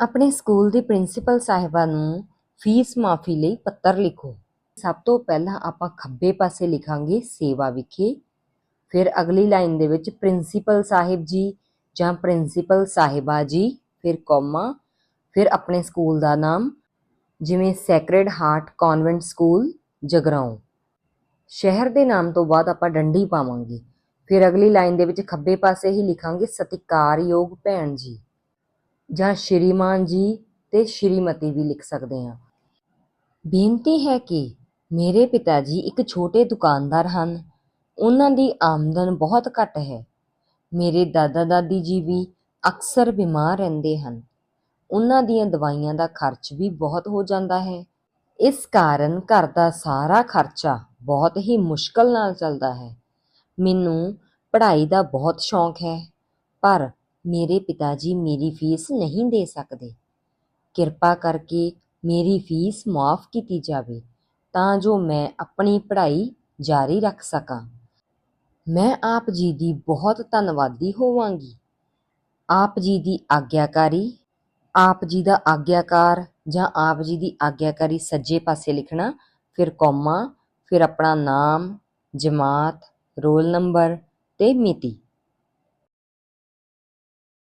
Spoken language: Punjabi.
ਆਪਣੇ ਸਕੂਲ ਦੀ ਪ੍ਰਿੰਸੀਪਲ ਸਾਹਿਬਾ ਨੂੰ ਫੀਸ ਮਾਫੀ ਲਈ ਪੱਤਰ ਲਿਖੋ। ਸਭ ਤੋਂ ਪਹਿਲਾਂ ਆਪਾਂ ਖੱਬੇ ਪਾਸੇ ਲਿਖਾਂਗੇ ਸੇਵਾ ਵਿਖੇ। ਫਿਰ ਅਗਲੀ ਲਾਈਨ ਦੇ ਵਿੱਚ ਪ੍ਰਿੰਸੀਪਲ ਸਾਹਿਬ ਜੀ ਜਾਂ ਪ੍ਰਿੰਸੀਪਲ ਸਾਹਿਬਾ ਜੀ, ਫਿਰ ਕੋਮਾ, ਫਿਰ ਆਪਣੇ ਸਕੂਲ ਦਾ ਨਾਮ, ਜਿਵੇਂ sacred heart convent school Jagraon. ਸ਼ਹਿਰ ਦੇ ਨਾਮ ਤੋਂ ਬਾਅਦ ਆਪਾਂ ਡੰਡੀ ਪਾਵਾਂਗੇ। ਫਿਰ ਅਗਲੀ ਲਾਈਨ ਦੇ ਵਿੱਚ ਖੱਬੇ ਪਾਸੇ ਹੀ ਲਿਖਾਂਗੇ ਸਤਿਕਾਰਯੋਗ ਭੈਣ ਜੀ। ਜਾਂ ਸ਼੍ਰੀਮਾਨ ਜੀ ਤੇ ਸ਼੍ਰੀਮਤੀ ਵੀ ਲਿਖ ਸਕਦੇ ਹਾਂ। ਬੇਨਤੀ ਹੈ ਕਿ ਮੇਰੇ ਪਿਤਾ ਜੀ ਇੱਕ ਛੋਟੇ ਦੁਕਾਨਦਾਰ ਹਨ। ਉਹਨਾਂ ਦੀ ਆਮਦਨ ਬਹੁਤ ਘੱਟ ਹੈ। ਮੇਰੇ ਦਾਦਾ ਦਾਦੀ ਜੀ ਵੀ ਅਕਸਰ ਬਿਮਾਰ ਰਹਿੰਦੇ ਹਨ। ਉਹਨਾਂ ਦੀਆਂ ਦਵਾਈਆਂ ਦਾ ਖਰਚ ਵੀ ਬਹੁਤ ਹੋ ਜਾਂਦਾ ਹੈ। ਇਸ ਕਾਰਨ ਘਰ ਦਾ ਸਾਰਾ ਖਰਚਾ ਬਹੁਤ ਹੀ ਮੁਸ਼ਕਲ ਨਾਲ ਚੱਲਦਾ ਹੈ। ਮੈਨੂੰ ਪੜ੍ਹਾਈ ਦਾ ਬਹੁਤ ਸ਼ੌਂਕ ਹੈ। ਪਰ ਮੇਰੇ ਪਿਤਾ ਜੀ ਮੇਰੀ ਫੀਸ ਨਹੀਂ ਦੇ ਸਕਦੇ। ਕਿਰਪਾ ਕਰਕੇ ਮੇਰੀ ਫੀਸ ਮਾਫ ਕੀਤੀ ਜਾਵੇ ਤਾਂ ਜੋ ਮੈਂ ਆਪਣੀ ਪੜ੍ਹਾਈ ਜਾਰੀ ਰੱਖ ਸਕਾਂ। ਮੈਂ ਆਪ ਜੀ ਦੀ ਬਹੁਤ ਧੰਨਵਾਦੀ ਹੋਵਾਂਗੀ। ਆਪ ਜੀ ਦੀ ਆਗਿਆਕਾਰੀ, ਆਪ ਜੀ ਦਾ ਆਗਿਆਕਾਰ ਜਾਂ ਆਪ ਜੀ ਦੀ ਆਗਿਆਕਾਰੀ ਸੱਜੇ ਪਾਸੇ ਲਿਖਣਾ, ਫਿਰ ਕੋਮਾ, ਫਿਰ ਆਪਣਾ ਨਾਮ, ਜਮਾਤ, ਰੋਲ ਨੰਬਰ ਤੇ ਮਿਤੀ।